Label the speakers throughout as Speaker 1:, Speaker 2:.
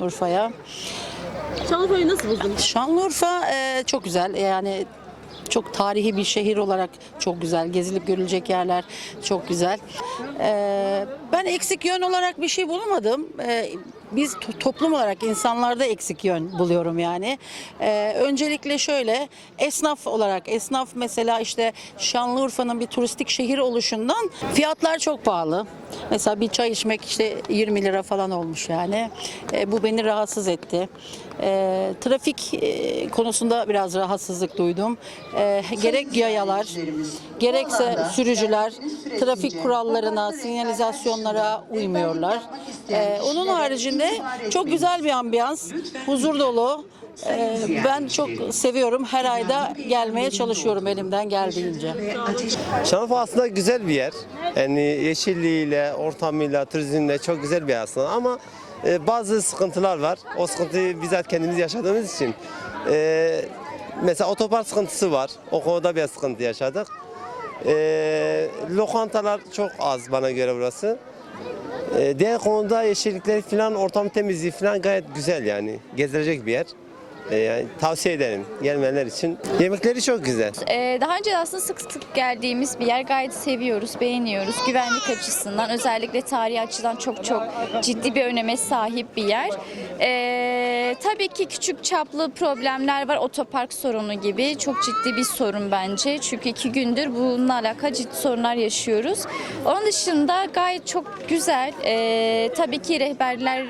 Speaker 1: Urfa'ya.
Speaker 2: Şanlıurfa'yı nasıl buldun?
Speaker 1: Şanlıurfa e, çok güzel. Yani çok tarihi bir şehir olarak çok güzel. Gezilip görülecek yerler çok güzel. E, ben eksik yön olarak bir şey bulamadım. E, biz to- toplum olarak insanlarda eksik yön buluyorum yani. E, öncelikle şöyle esnaf olarak esnaf mesela işte Şanlıurfa'nın bir turistik şehir oluşundan fiyatlar çok pahalı. Mesela bir çay içmek işte 20 lira falan olmuş yani. E, bu beni rahatsız etti. E, trafik e, konusunda biraz rahatsızlık duydum. E, gerek yayalar, gerekse sürücüler trafik kurallarına, sinyalizasyonlara uymuyorlar. E, onun haricinde çok güzel bir ambiyans, huzur dolu. E, ben çok seviyorum. Her ayda gelmeye çalışıyorum elimden geldiğince.
Speaker 3: Şanlıurfa aslında güzel bir yer. Yani yeşilliğiyle, ortamıyla, turizmle çok güzel bir yer aslında ama e, bazı sıkıntılar var. O sıkıntıyı bizzat kendimiz yaşadığımız için. e, mesela otopark sıkıntısı var. O konuda bir sıkıntı yaşadık. E, lokantalar çok az bana göre burası. E, diğer konuda yeşillikler falan, ortam temizliği falan gayet güzel yani. Gezilecek bir yer. E, yani tavsiye ederim gelmeyenler için. Yemekleri çok güzel.
Speaker 4: Ee, daha önce de aslında sık sık geldiğimiz bir yer gayet seviyoruz, beğeniyoruz. Güvenlik açısından özellikle tarihi açıdan çok çok ciddi bir öneme sahip bir yer. Ee, tabii ki küçük çaplı problemler var otopark sorunu gibi. Çok ciddi bir sorun bence. Çünkü iki gündür bununla alakalı ciddi sorunlar yaşıyoruz. Onun dışında gayet çok güzel. Ee, tabii ki rehberler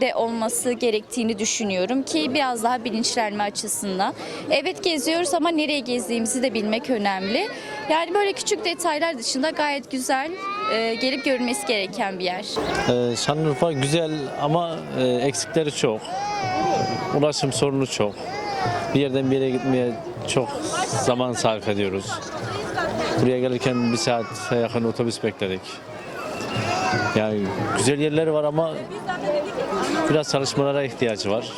Speaker 4: de olması gerektiğini düşünüyorum ki biraz daha bilinçlenme açısından. Evet geziyoruz ama nereye gezdiğimizi de bilmek önemli. Yani böyle küçük detaylar dışında gayet güzel, e, gelip görülmesi gereken bir yer.
Speaker 5: Ee, Şanlıurfa güzel ama e, eksikleri çok. Ulaşım sorunu çok. Bir yerden bir yere gitmeye çok zaman sarf ediyoruz. Buraya gelirken bir saate yakın otobüs bekledik. Yani güzel yerleri var ama biraz çalışmalara ihtiyacı var.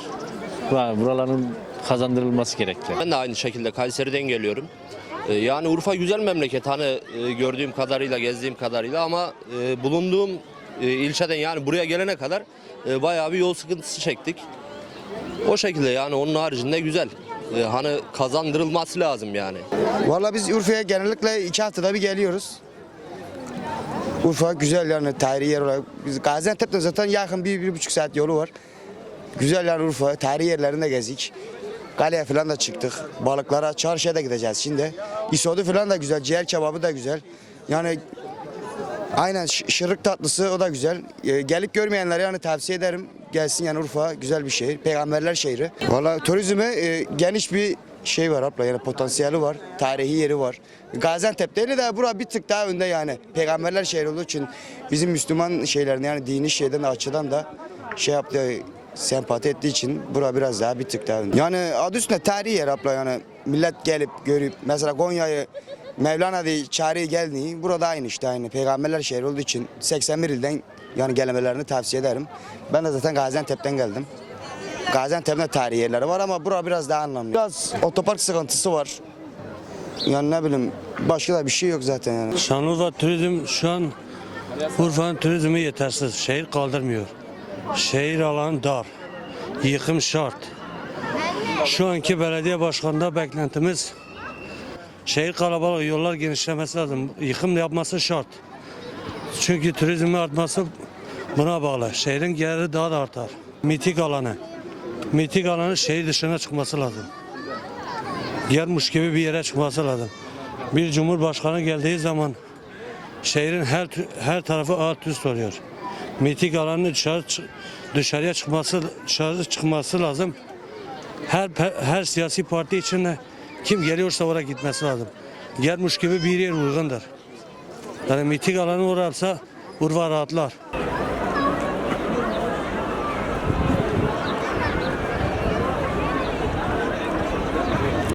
Speaker 5: Yani buraların kazandırılması gerekli.
Speaker 6: Ben de aynı şekilde Kayseri'den geliyorum. Ee, Yani Urfa güzel memleket hani e, gördüğüm kadarıyla, gezdiğim kadarıyla ama e, bulunduğum e, ilçeden yani buraya gelene kadar bayağı bir yol sıkıntısı çektik. O şekilde yani onun haricinde güzel. Hani kazandırılması lazım yani.
Speaker 7: Valla biz Urfa'ya genellikle iki haftada bir geliyoruz. Urfa güzel yani tarihi yer olarak. Biz Gaziantep'te zaten yakın bir, bir buçuk saat yolu var. Güzel yani Urfa. Tarihi yerlerinde gezdik. Kaleye falan da çıktık. Balıklara, çarşıya da gideceğiz şimdi. İsodu falan da güzel. Ciğer kebabı da güzel. Yani aynen şırık tatlısı o da güzel. Ee, gelip görmeyenlere yani tavsiye ederim. Gelsin yani Urfa güzel bir şehir. Peygamberler şehri. Valla turizme e, geniş bir şey var abla yani potansiyeli var. Tarihi yeri var. Gaziantep değil de bura bir tık daha önde yani. Peygamberler şehri olduğu için bizim Müslüman şeylerini yani dini şeyden de açıdan da şey yaptı sempati ettiği için bura biraz daha bir tık daha önde. Yani adı üstünde tarihi yer abla yani millet gelip görüp mesela Konya'yı Mevlana diye çağrıya geldiği burada aynı işte aynı peygamberler şehri olduğu için 81 ilden yani gelmelerini tavsiye ederim. Ben de zaten Gaziantep'ten geldim. Gaziantep'te de tarihi yerleri var ama bura biraz daha anlamlı. Biraz otopark sıkıntısı var. Yani ne bileyim başka da bir şey yok zaten yani.
Speaker 8: Şanlıurfa turizm şu an Urfa'nın turizmi yetersiz. Şehir kaldırmıyor. Şehir alanı dar. Yıkım şart. Şu anki belediye başkanında beklentimiz şehir kalabalık yollar genişlemesi lazım. Yıkım yapması şart. Çünkü turizmin artması buna bağlı. Şehrin geliri daha da artar. Mitik alanı. Mitik alanı şehir dışına çıkması lazım. Yermuş gibi bir yere çıkması lazım. Bir cumhurbaşkanı geldiği zaman şehrin her her tarafı alt üst oluyor. Miting alanının dışarı dışarıya çıkması dışarı çıkması lazım. Her her siyasi parti için kim geliyorsa oraya gitmesi lazım. Yermuş gibi bir yer uygundur. Yani miting alanı orası Urfa rahatlar.